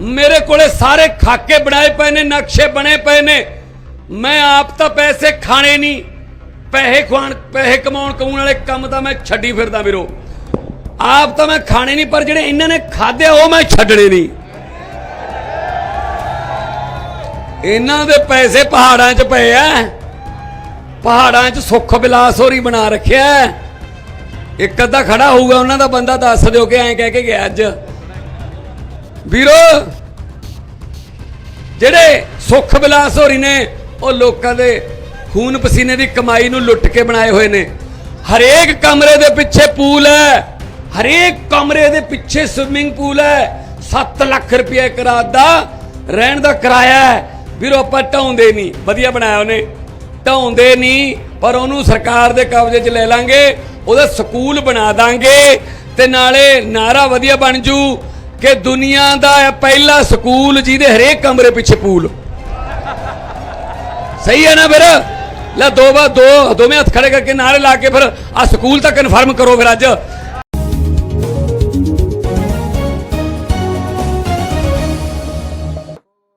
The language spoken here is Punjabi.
ਮੇਰੇ ਕੋਲੇ ਸਾਰੇ ਖਾਕੇ ਬਣਾਏ ਪਏ ਨੇ, ਨਕਸ਼ੇ ਬਣੇ ਪਏ ਨੇ। ਮੈਂ ਆਪ ਤਾਂ ਪੈਸੇ ਖਾਣੇ ਨਹੀਂ। ਪੈਸੇ ਖਵਾਣ ਪੈਸੇ ਕਮਾਉਣ ਕਮਾਉਣ ਵਾਲੇ ਕੰਮ ਤਾਂ ਮੈਂ ਛੱਡੀ ਫਿਰਦਾ ਵੀਰੋ। ਆਪ ਤਾਂ ਮੈਂ ਖਾਣੇ ਨਹੀਂ, ਪਰ ਜਿਹੜੇ ਇਹਨਾਂ ਨੇ ਖਾਦੇ ਉਹ ਮੈਂ ਛੱਡਣੇ ਨਹੀਂ। ਇਹਨਾਂ ਦੇ ਪੈਸੇ ਪਹਾੜਾਂ 'ਚ ਪਏ ਆ ਪਹਾੜਾਂ 'ਚ ਸੁੱਖ ਬਿਲਾਸ ਹੋਰੀ ਬਣਾ ਰੱਖਿਆ ਇੱਕ ਅੱਧਾ ਖੜਾ ਹੋਊਗਾ, ਉਹਨਾਂ ਦਾ ਬੰਦਾ ਦੱਸ ਦਿਓ ਕਿ ਐਂ ਕਹਿ ਕੇ ਗਿਆ ਅੱਜ। ਵੀਰੋ, ਜਿਹੜੇ ਸੁੱਖ ਬਿਲਾਸ ਹੋਰੀ ਨੇ, ਉਹ ਲੋਕਾਂ ਦੇ ਖੂਨ ਪਸੀਨੇ ਦੀ ਕਮਾਈ ਨੂੰ ਲੁੱਟ ਕੇ ਬਣਾਏ ਹੋਏ ਨੇ। ਹਰੇਕ ਕਮਰੇ ਦੇ ਪਿੱਛੇ ਪੂਲ ਹੈ। ਹਰੇਕ ਕਮਰੇ ਦੇ ਪਿੱਛੇ ਸਵਿਮਿੰਗ ਪੂਲ ਹੈ। 7 ਲੱਖ ਰੁਪਏ ਇੱਕ ਰਾਤ ਦਾ ਰਹਿਣ ਦਾ ਕਿਰਾਇਆ ਹੈ। ਵੀਰੋ, ਆਪਾਂ ਢਾਉਂਦੇ ਨਹੀਂ। ਵਧੀਆ ਬਣਾਇਆ ਉਹਨੇ। ਢਾਉਂਦੇ ਨਹੀਂ, ਪਰ ਉਹਨੂੰ ਸਰਕਾਰ ਦੇ ਕਬਜ਼ੇ 'ਚ ਲੈ ਲਾਂਗੇ, ਉਹਦਾ ਸਕੂਲ ਬਣਾ ਦਾਂਗੇ ਤੇ ਨਾਲੇ ਨਾਰਾ ਵਧੀਆ ਬਣ ਜੂ। ਕਿ ਦੁਨੀਆ ਦਾ ਇਹ ਪਹਿਲਾ ਸਕੂਲ ਜਿਹਦੇ ਹਰੇਕ ਕਮਰੇ ਪਿੱਛੇ ਪੂਲ। ਸਹੀ ਹੈ ਨਾ ਫਿਰ? ਲੈ ਦੋ ਬਾ ਦੋ, ਦੋਵੇਂ ਹੱਥ ਖੜੇ ਕਰਕੇ ਨਾਰੇ ਲਾ ਕੇ ਫਿਰ ਆ ਸਕੂਲ ਤਾਂ ਕਨਫਰਮ ਕਰੋ ਫਿਰ ਅੱਜ।